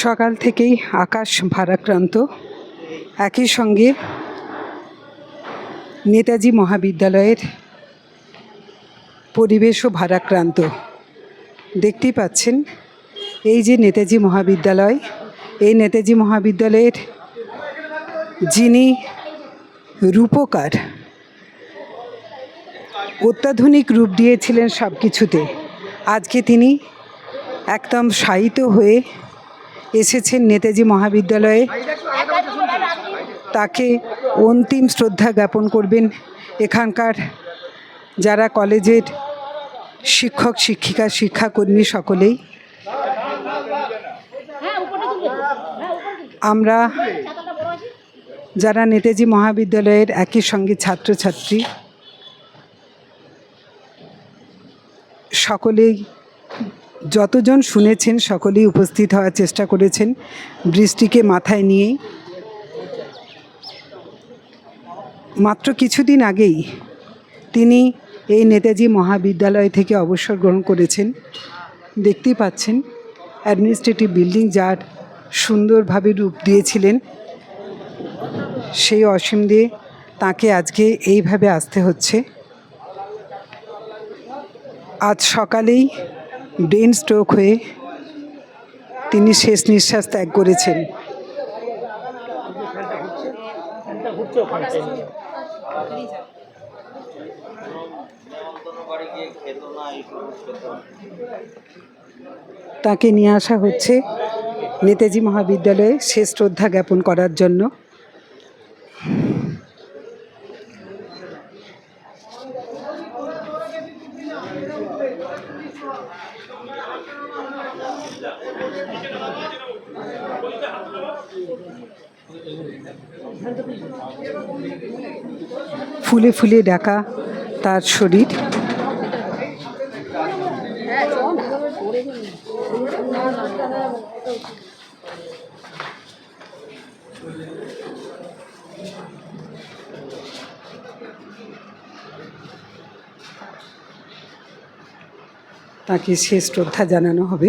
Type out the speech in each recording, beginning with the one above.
সকাল থেকেই আকাশ ভারাক্রান্ত। একই সঙ্গে নেতাজি মহাবিদ্যালয়ের পরিবেশও ভারাক্রান্ত। দেখতেই পাচ্ছেন, এই যে নেতাজি মহাবিদ্যালয়, এই নেতাজি মহাবিদ্যালয়ের যিনি রূপকার, অত্যাধুনিক রূপ দিয়েছিলেন সব কিছুতে আজকে তিনি একদম শায়িত হয়ে এসেছেন নেতাজি মহাবিদ্যালয়ে। তাকে অন্তিম শ্রদ্ধা জ্ঞাপন করবেন এখানকার যারা কলেজের শিক্ষক, শিক্ষিকা, শিক্ষাকর্মী সকলেই। আমরা যারা নেতাজি মহাবিদ্যালয়ের একই সঙ্গে ছাত্রছাত্রী, সকলেই যতজন শুনেছেন সকলেই উপস্থিত হওয়ার চেষ্টা করেছেন বৃষ্টিকে মাথায় নিয়েই মাত্র কিছুদিন আগেই তিনি এই নেতাজি মহাবিদ্যালয় থেকে অবসর গ্রহণ করেছেন। দেখতেই পাচ্ছেন অ্যাডমিনিস্ট্রেটিভ বিল্ডিং যার সুন্দরভাবে রূপ দিয়েছিলেন। সেই অসীম দিয়ে তাকে আজকে এইভাবে আসতে হচ্ছে। আজ সকালেই ব্রেন স্ট্রোক হয়ে তিনি শেষ নিঃশ্বাস ত্যাগ করেছেন। তাকে নিয়ে আসা হচ্ছে নেতাজি মহাবিদ্যালয়ে শেষ শ্রদ্ধা জ্ঞাপন করার জন্য। ফুলে ফুলে ডাকা তার শরীর। তাকে শেষ শ্রদ্ধা জানানো হবে।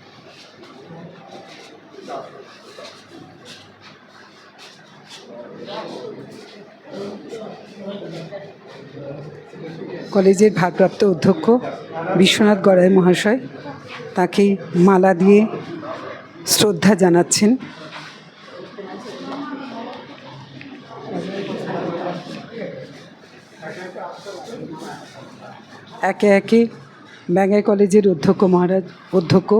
কলেজের ভারপ্রাপ্ত অধ্যক্ষ বিশ্বনাথ গড়াই মহাশয় তাকে মালা দিয়ে শ্রদ্ধা জানাচ্ছেন। একে একে ব্যাঙ্গাই কলেজের অধ্যক্ষ মহারাজ, অধ্যক্ষ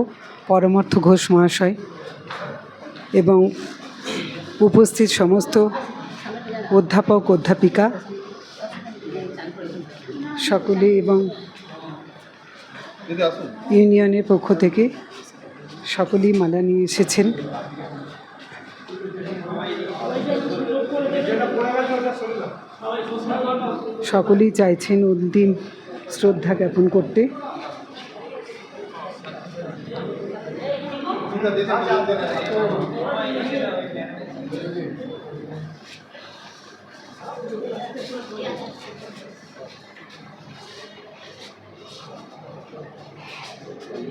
পরমার্থ ঘোষ মহাশয় এবং উপস্থিত সমস্ত অধ্যাপক, অধ্যাপিকা সকলে এবং ইউনিয়নের পক্ষ থেকে সকলেই মালা নিয়ে এসেছেন। সকলেই চাইছেন অন্তিম শ্রদ্ধা জ্ঞাপন করতে।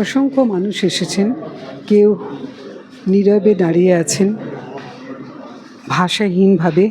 অসংখ্য মানুষ এসেছেন। কেউ নীরবে দাঁড়িয়ে আছেন। ভাষাহীনভাবে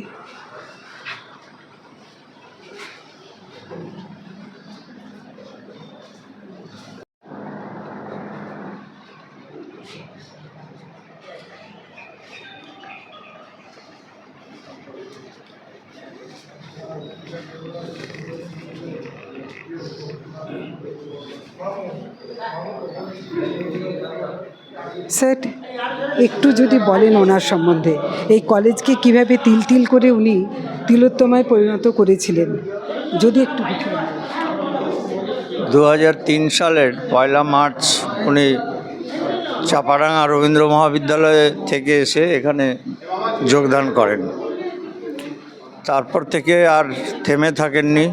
স্যার, একটু যদি বলেন ওনার সম্বন্ধে, এই কলেজকে কীভাবে তিল তিল করে উনি তিলোত্তমায় পরিণত করেছিলেন? যদি একটু। দু তিন সালের পয়লা মার্চ উনি চাপাডাঙ্গা রবীন্দ্র মহাবিদ্যালয়ে থেকে এসে এখানে যোগদান করেন। তারপর থেকে আর থেমে থাকেননি।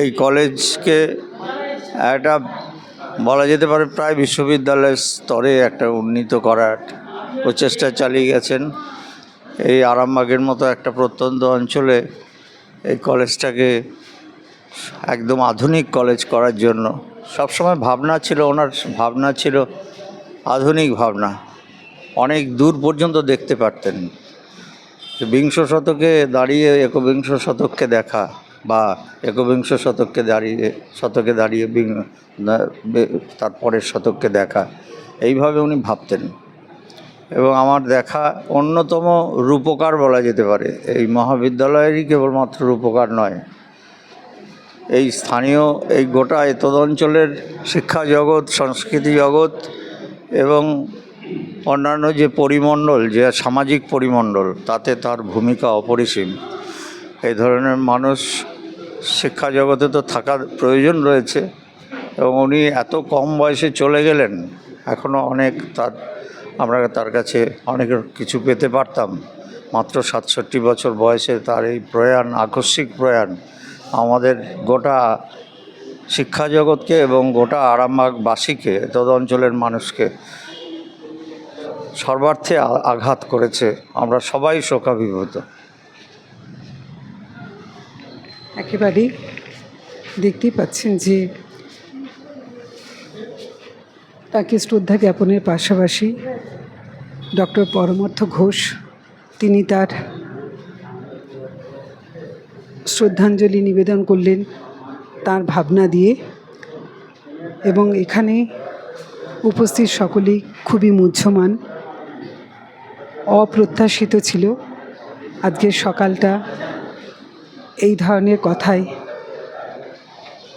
এই কলেজকে একটা বলা যেতে পারে প্রায় বিশ্ববিদ্যালয়ের স্তরে একটা উন্নীত করার প্রচেষ্টা চালিয়ে গেছেন। এই আরামবাগের মতো একটা প্রত্যন্ত অঞ্চলে এই কলেজটাকে একদম আধুনিক কলেজ করার জন্য সবসময় ভাবনা ছিল, ওনার ভাবনা ছিল আধুনিক ভাবনা। অনেক দূর পর্যন্ত দেখতে পারতেন। বিংশ শতকে দাঁড়িয়ে, একবিংশ শতককে দেখা। বা একবিংশ শতককে দাঁড়িয়ে, শতকে দাঁড়িয়ে তারপরের শতককে দেখা, এইভাবে উনি ভাবতেন। এবং আমার দেখা অন্যতম রূপকার বলা যেতে পারে। এই মহাবিদ্যালয়েরই কেবলমাত্র রূপকার নয়। এই স্থানীয়, এই গোটা এতদ অঞ্চলের শিক্ষা জগৎ, সংস্কৃতি জগৎ এবং অন্যান্য যে পরিমণ্ডল, যে সামাজিক পরিমণ্ডল, তাতে তার ভূমিকা অপরিসীম। এই ধরনের মানুষ শিক্ষা জগতে তো থাকার প্রয়োজন রয়েছে এবং উনি এত কম বয়সে চলে গেলেন এখনও অনেক তার, আমরা তার কাছে অনেক কিছু পেতে পারতাম। মাত্র সাতষট্টি বছর বয়সে তার এই প্রয়াণ, আকস্মিক প্রয়াণ, আমাদের গোটা শিক্ষা জগৎকে এবং গোটা আরামবাগবাসীকে তদ অঞ্চলের মানুষকে সর্বার্থে আঘাত করেছে। আমরা সবাই শোকাভিভূত। একেবারেই দেখতেই পাচ্ছেন যে তাকে শ্রদ্ধা জ্ঞাপনের পাশাপাশি ডক্টর পরমার্থ ঘোষ, তিনি তার শ্রদ্ধাঞ্জলি নিবেদন করলেন তার ভাবনা দিয়ে এবং এখানে উপস্থিত সকলেই খুবই মুহ্যমান, অপ্রত্যাশিত ছিল। আজকের সকালটা এই ধরনের কথায়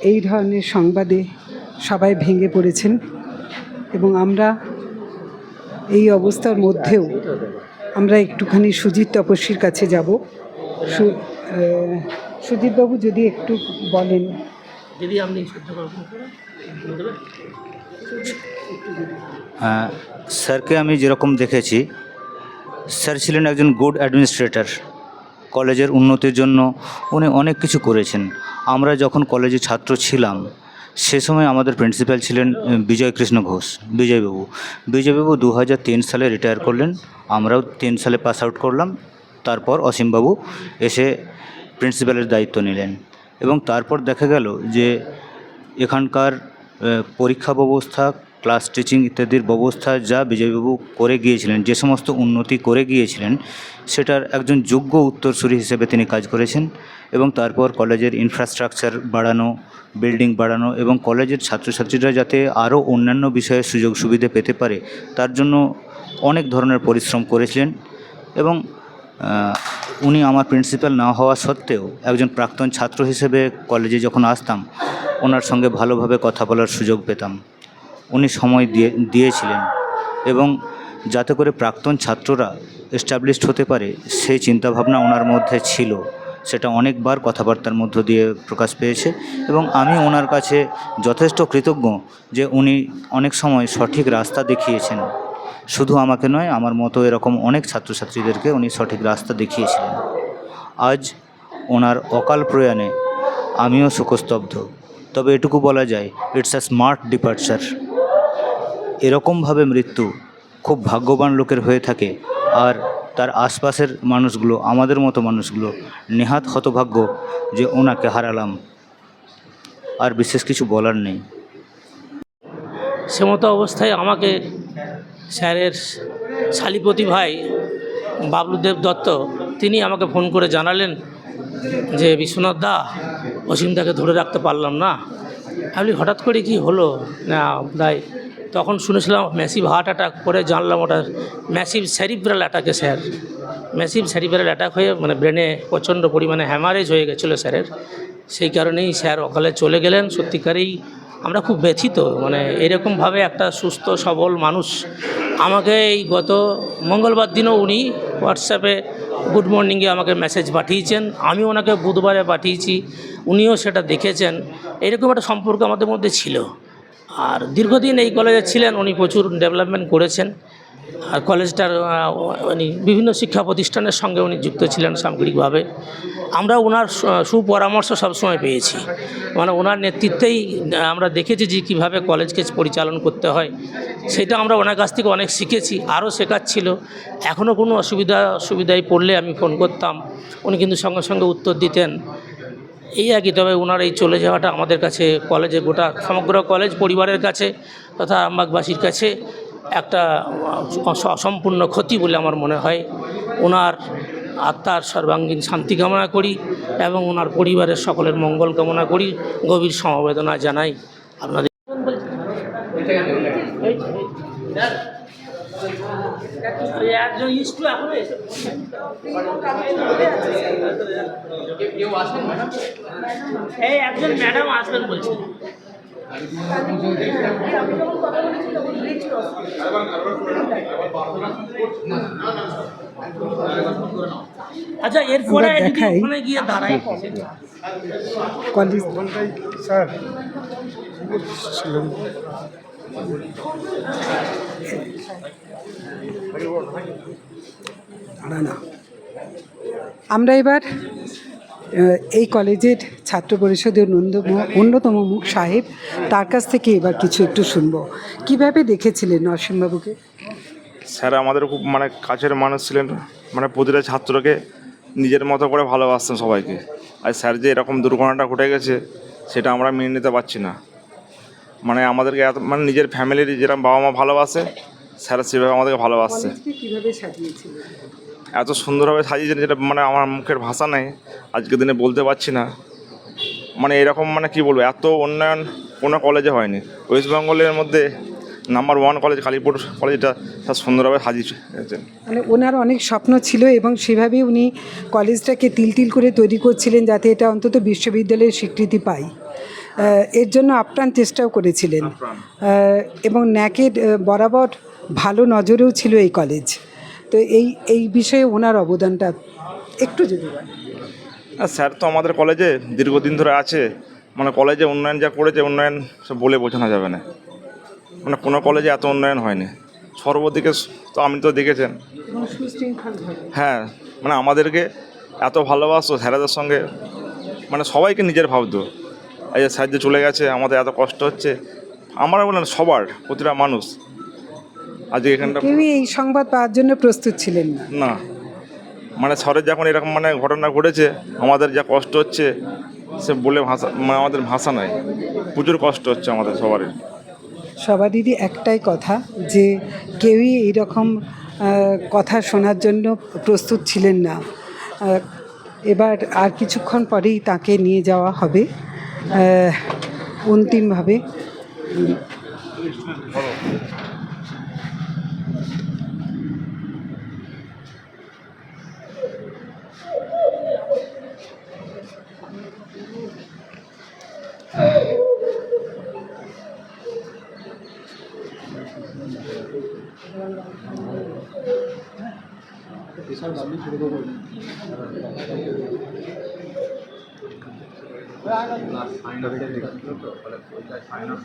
এই ধরনের সংবাদে সবাই ভেঙে পড়েছেন এবং আমরা এই অবস্থার মধ্যেও আমরা একটুখানি সুজিত তপস্বীর কাছে যাব। সুজিতবাবু যদি একটু বলেন। দিদি আপনি স্যারকে আমি যেরকম দেখেছি স্যার ছিলেন একজন গুড অ্যাডমিনিস্ট্রেটর কলেজের উন্নতির জন্য উনি অনেক কিছু করেছেন। আমরা যখন কলেজে ছাত্র ছিলাম সে সময় আমাদের প্রিন্সিপাল ছিলেন উম, বিজয় কৃষ্ণ ঘোষ বিজয়বাবু। বিজয়বাবু দু হাজার তিন সালে রিটায়ার করলেন আমরাও তিন সালে পাস আউট করলাম। তারপর অসীমবাবু এসে প্রিন্সিপালের দায়িত্ব নিলেন এবং তারপর দেখা গেল যে এখানকার পরীক্ষা ব্যবস্থা ক্লাস টিচিং ইত্যাদির ব্যবস্থা যা বিজয়বাবু করে গিয়েছিলেন, যে সমস্ত উন্নতি করে গিয়েছিলেন, সেটার একজন যোগ্য উত্তরসূরি হিসেবে তিনি কাজ করেছেন এবং তারপর কলেজের ইনফ্রাস্ট্রাকচার বাড়ানো বিল্ডিং বাড়ানো এবং কলেজের ছাত্রছাত্রীরা যাতে আরও অন্যান্য বিষয়ে সুযোগ সুবিধে পেতে পারে, তার জন্য অনেক ধরনের পরিশ্রম করেছিলেন এবং উনি আমার প্রিন্সিপাল না হওয়া সত্ত্বেও একজন প্রাক্তন ছাত্র হিসেবে কলেজে যখন আসতাম, ওনার সঙ্গে ভালোভাবে কথা বলার সুযোগ পেতাম। উনি সময় দিয়ে, দিয়েছিলেন এবং যাতে করে প্রাক্তন ছাত্ররা এস্টাবলিশড হতে পারে, সেই চিন্তাভাবনা ওনার মধ্যে ছিল। সেটা অনেকবার কথাবার্তার মধ্য দিয়ে প্রকাশ পেয়েছে এবং আমি ওনার কাছে যথেষ্ট কৃতজ্ঞ যে উনি অনেক সময় সঠিক রাস্তা দেখিয়েছেন। শুধু আমাকে নয়, আমার মতো এরকম অনেক ছাত্রছাত্রীদেরকে উনি সঠিক রাস্তা দেখিয়েছিলেন। আজ ওনার অকাল প্রয়াণে আমিও শোকস্তব্ধ তবে এটুকু বলা যায় ইটস আ স্মার্ট ডিপার্চার এরকমভাবে মৃত্যু খুব ভাগ্যবান লোকের হয়ে থাকে। আর তার আশপাশের মানুষগুলো, আমাদের মতো মানুষগুলো নেহাত হতভাগ্য যে ওনাকে হারালাম। আর বিশেষ কিছু বলার নেই। সে মতো অবস্থায় আমাকে স্যারের শালিপতি ভাই বাবলুদেব দত্ত, তিনি আমাকে ফোন করে জানালেন যে, বিশ্বনাথ দা অসীমদাকে ধরে রাখতে পারলাম না। আমি হঠাৎ করে কি হলো? না তখন শুনেছিলাম ম্যাসিভ হার্ট অ্যাটাক করে জানলাম ওটা ম্যাসিভ সেরিব্রাল অ্যাটাকে স্যার ম্যাসিভ সেরিব্রাল অ্যাটাক হয়ে মানে ব্রেনে প্রচণ্ড পরিমাণে হ্যামারেজ হয়ে গেছিল স্যারের সেই কারণেই স্যার অকালে চলে গেলেন। সত্যিকারেই আমরা খুব ব্যথিত। মানে এরকমভাবে একটা সুস্থ, সবল মানুষ। আমাকে এই গত মঙ্গলবার দিনও উনি হোয়াটসঅ্যাপে গুড মর্নিংয়ে আমাকে মেসেজ পাঠিয়েছেন। আমি ওনাকে বুধবারে পাঠিয়েছি। উনিও সেটা দেখেছেন। এরকম একটা সম্পর্ক আমাদের মধ্যে ছিল। আর দীর্ঘদিন এই কলেজে ছিলেন, উনি প্রচুর ডেভেলপমেন্ট করেছেন। আর কলেজটার উনি বিভিন্ন শিক্ষা প্রতিষ্ঠানের সঙ্গে উনি যুক্ত ছিলেন সামগ্রিকভাবে। আমরা ওনার সুপরামর্শ সবসময় পেয়েছি। মানে ওনার নেতৃত্বেই আমরা দেখেছি যে কীভাবে কলেজকে পরিচালন করতে হয়। সেটা আমরা ওনার কাছ থেকে অনেক শিখেছি, আরও শেখাচ্ছিল। এখনও কোনো অসুবিধা, অসুবিধায় পড়লে আমি ফোন করতাম। উনি কিন্তু সঙ্গে সঙ্গে উত্তর দিতেন। এই আর কি তবে ওনার এই চলে যাওয়াটা আমাদের কাছে কলেজে গোটা সমগ্র কলেজ পরিবারের কাছে তথা আমবাগবাসীর কাছে একটা অসম্পূর্ণ ক্ষতি বলে আমার মনে হয় ওনার আত্মার সর্বাঙ্গীন শান্তি কামনা করি এবং ওনার পরিবারের সকলের মঙ্গল কামনা করি গভীর সমবেদনা জানাই আপনাদের একজন ইস্টু এই একজন ম্যাডাম আসবেন বলছেন আচ্ছা এরপরে দেখাই। ওখানে গিয়ে দাঁড়াই কলেজ না। আমরা এবার এই কলেজের ছাত্র পরিষদের অন্যতম- মুখ সাহেব, তার কাছ থেকে এবার কিছু একটু শুনব। কীভাবে দেখেছিলেন নরসিংহবাবুকে? স্যার, আমাদের খুব মানে কাছের মানুষ ছিলেন মানে প্রতিটা ছাত্রকে নিজের মতো করে ভালোবাসতেন সবাইকে। আর স্যার যে এরকম দুর্ঘটনাটা ঘটে গেছে, সেটা আমরা মেনে নিতে পারছি না। মানে আমাদেরকে এত মানে নিজের ফ্যামিলির যেরকম বাবা মা ভালোবাসে স্যার সেভাবে আমাদেরকে ভালোবাসছে। এত সুন্দরভাবে সাজিয়েছেন যেটা মানে আমার মুখের ভাষা নেই আজকের দিনে বলতে পারছি না। মানে এরকম মানে কি বলব এত উন্নয়ন কোনো কলেজে হয়নি। ওয়েস্ট বেঙ্গলের মধ্যে নাম্বার ওয়ান কলেজ কালীপুর কলেজটা স্যার সুন্দরভাবে সাজিয়েছেন মানে ওনার অনেক স্বপ্ন ছিল এবং সেভাবেই উনি কলেজটাকে তিল তিল করে তৈরি করছিলেন যাতে এটা অন্তত বিশ্ববিদ্যালয়ের স্বীকৃতি পায়। এর জন্য আপ্রাণ চেষ্টাও করেছিলেন। এবং ন্যাকের বরাবর ভালো নজরেও ছিল এই কলেজ তো এই এই বিষয়ে ওনার অবদানটা একটু যদি বলেন। স্যার তো আমাদের কলেজে দীর্ঘদিন ধরে আছে। মানে কলেজে উন্নয়ন যা করেছে উন্নয়ন সব বলে বোঝানো যাবে না। মানে কোনো কলেজে এত উন্নয়ন হয়নি। সর্বদিকে তো আপনি তো দেখেছেন। হ্যাঁ মানে আমাদেরকে এত ভালোবাসতো স্যারেদের সঙ্গে। মানে সবাইকে নিজের ভাবতো। এই যে স্যার চলে গেছে আমাদের এত কষ্ট হচ্ছে। আমরা বলেন সবার প্রতিটা মানুষ। আজকে এখানটা কেউই এই সংবাদ পাওয়ার জন্য প্রস্তুত ছিলেন না। না। মানে শহরের যখন এরকম মানে ঘটনা ঘটেছে আমাদের যা কষ্ট হচ্ছে সে বলে ভাষা মানে আমাদের ভাষা নাই। প্রচুর কষ্ট হচ্ছে আমাদের সবারই। সবারই একটাই কথা যে কেউই এইরকম কথা শোনার জন্য প্রস্তুত ছিলেন না। এবার আর কিছুক্ষণ পরেই তাকে নিয়ে যাওয়া হবে। অন্তিমভাবে আহ,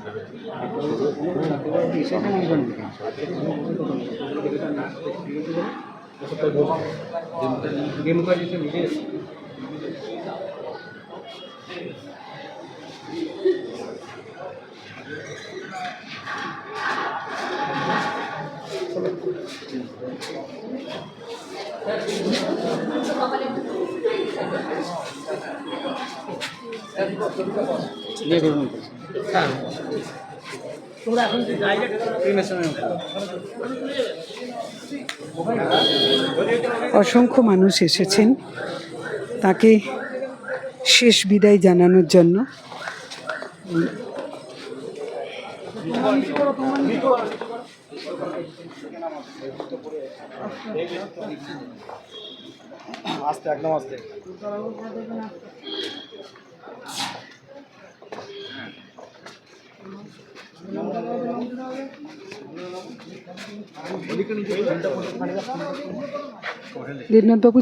হ্যাঁ। তোমরা এখন যে ডাইরেক্ট অসংখ্য মানুষ এসেছেন। তাকে শেষ বিদায় জানানোর জন্য।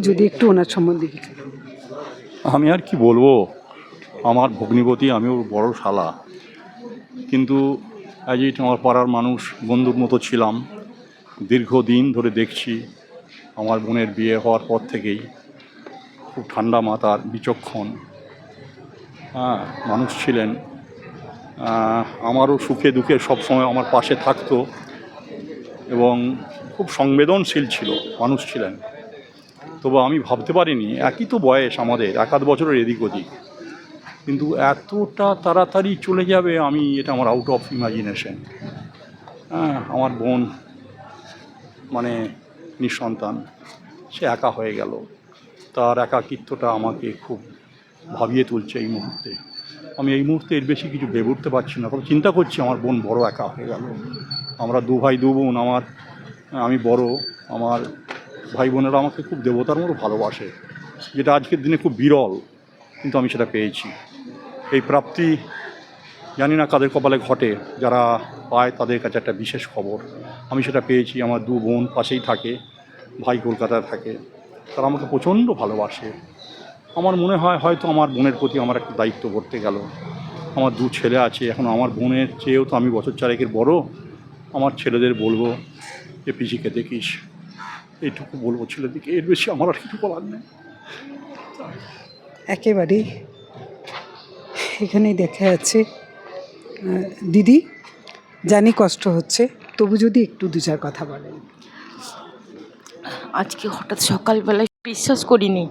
যদি একটু ওনার সম্বন্ধে আমি আর কি বলব? আমার ভগ্নিপতি, আমি ওর বড় শালা। কিন্তু অ্যাজ ইট আমার পাড়ার মানুষ, বন্ধুর মতো ছিলাম। দীর্ঘদিন ধরে দেখছি আমার বোনের বিয়ে হওয়ার পর থেকেই খুব ঠান্ডা মাথার বিচক্ষণ। হ্যাঁ মানুষ ছিলেন। আমারও সুখে দুঃখে সবসময় আমার পাশে থাকতো এবং খুব সংবেদনশীল ছিল, মানুষ ছিলেন। তবু আমি ভাবতে পারিনি, একই তো বয়স আমাদের, এক আধ বছরের এদিক ওদিক। কিন্তু এতটা তাড়াতাড়ি চলে যাবে আমি এটা আমার আউট অফ ইমাজিনেশন হ্যাঁ আমার বোন মানে নিঃসন্তান, সে একা হয়ে গেল। তার একাকিত্বটা আমাকে খুব ভাবিয়ে তুলছে এই মুহূর্তে। আমি এই মুহূর্তে এর বেশি কিছু ভেবে উঠতে পারছি না তবে চিন্তা করছি আমার বোন বড় একা হয়ে গেল। আমরা দু ভাই, দু বোন, আমার, আমি বড়, আমার ভাই বোনেরা আমাকে খুব দেবতার মতো ভালোবাসে, যেটা আজকের দিনে খুব বিরল, কিন্তু আমি সেটা পেয়েছি। এই প্রাপ্তি জানি না কাদের কপালে ঘটে, যারা পায় তাদের কাছে একটা বিশেষ খবর। আমি সেটা পেয়েছি, আমার দু বোন পাশেই থাকে, ভাই কলকাতায় থাকে, তারা আমাকে প্রচণ্ড ভালোবাসে। আমার মনে হয় হয়তো আমার বোনের প্রতি আমার একটা দায়িত্ব করতে গেল। আমার দু ছেলে আছে এখন আমার বোনের চেয়েও তো আমি বছর চারেকের বড়। আমার ছেলেদের বলব যে পিসিকে দেখিস। এইটুকু বলব ছেলেদিকে। এর বেশি আমার আর কিছু বলার নেই। একেবারেই। এখানেই দেখা যাচ্ছে। দিদি জানি কষ্ট হচ্ছে। তবু যদি একটু দু চার কথা বলেন। আজকে হঠাৎ সকালবেলায় বিশ্বাস করিনি।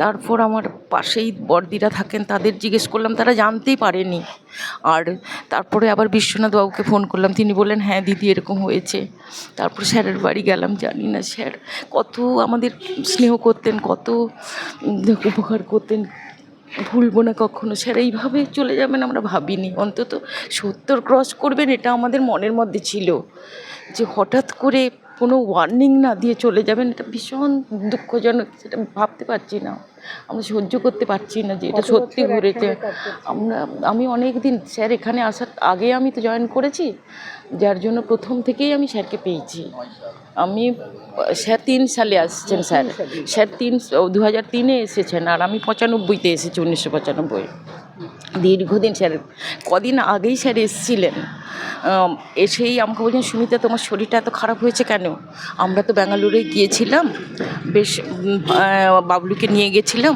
তারপর আমার পাশেই বর্দিরা থাকেন, তাদের জিজ্ঞেস করলাম, তারা জানতেই পারেনি। আর তারপরে আবার বিশ্বনাথ বাবুকে ফোন করলাম, তিনি বললেন হ্যাঁ দিদি, এরকম হয়েছে। তারপর স্যারের বাড়ি গেলাম, জানি না স্যার, কত আমাদের স্নেহ করতেন, কত উপকার করতেন। ভুলবো না কখনো। স্যার, এইভাবে চলে যাবেন আমরা ভাবিনি। অন্তত সত্তর ক্রস করবেন, এটা আমাদের মনের মধ্যে ছিল। যে হঠাৎ করে কোনো ওয়ার্নিং না দিয়ে চলে যাবেন এটা ভীষণ দুঃখজনক সেটা ভাবতে পারছি না। আমরা সহ্য করতে পারছি না যে এটা সত্যি ঘুরেছে আমরা আমি অনেক দিন স্যার এখানে আসার আগে আমি তো জয়েন করেছি যার জন্য প্রথম থেকেই আমি স্যারকে পেয়েছি। আমি স্যার তিন সালে আসছেন স্যার। স্যার তিন দু হাজার তিনে এসেছেন আর আমি পঁচানব্বইতে এসেছি উনিশশো পঁচানব্বই। দীর্ঘদিন স্যার, কদিন আগেই স্যার এসেছিলেন। এসেই আমাকে বলছেন, সুমিতা, তোমার শরীরটা এত খারাপ হয়েছে কেন? আমরা তো ব্যাঙ্গালোরে গিয়েছিলাম, বেশ বাবলুকে নিয়ে গেছিলাম।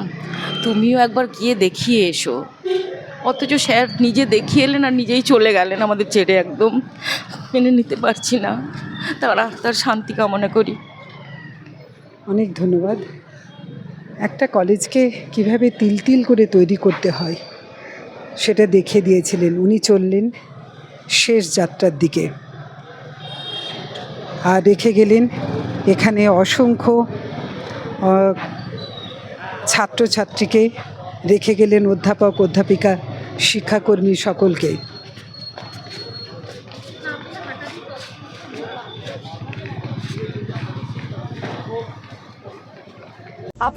তুমিও একবার গিয়ে দেখিয়ে এসো। অথচ স্যার নিজে দেখিয়ে এলেন আর নিজেই চলে গেলেন আমাদের ছেড়ে একদম। মেনে নিতে পারছি না। তার আত্মার শান্তি কামনা করি। অনেক ধন্যবাদ। একটা কলেজকে কীভাবে তিল তিল করে তৈরি করতে হয়? সেটা দেখে দিয়েছিলেন। উনি চললেন শেষ যাত্রার দিকে। আর রেখে গেলেন এখানে অসংখ্য ছাত্রছাত্রীকে রেখে গেলেন অধ্যাপক, অধ্যাপিকা, শিক্ষাকর্মী সকলকে।